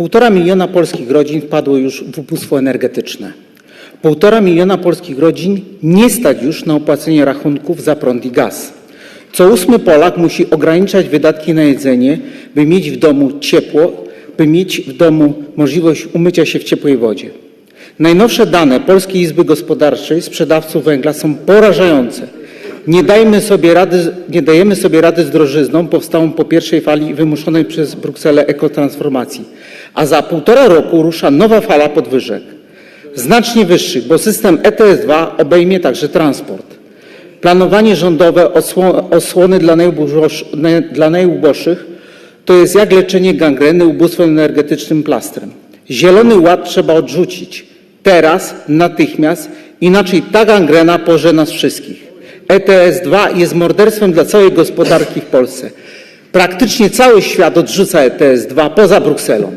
Półtora miliona polskich rodzin wpadło już w ubóstwo energetyczne. Półtora miliona polskich rodzin nie stać już na opłacenie rachunków za prąd i gaz. Co ósmy Polak musi ograniczać wydatki na jedzenie, by mieć w domu ciepło, by mieć w domu możliwość umycia się w ciepłej wodzie. Najnowsze dane Polskiej Izby Gospodarczej sprzedawców węgla są porażające. Nie, dajmy sobie rady, nie dajemy sobie rady z drożyzną powstałą po pierwszej fali wymuszonej przez Brukselę ekotransformacji, a za półtora roku rusza nowa fala podwyżek. Znacznie wyższych, bo system ETS-2 obejmie także transport. Planowanie rządowe osło- osłony dla, najuboż, na- dla najuboższych to jest jak leczenie gangreny ubóstwem energetycznym plastrem. Zielony Ład trzeba odrzucić. Teraz, natychmiast, inaczej ta gangrena porze nas wszystkich. ETS-2 jest morderstwem dla całej gospodarki w Polsce. Praktycznie cały świat odrzuca ETS-2 poza Brukselą.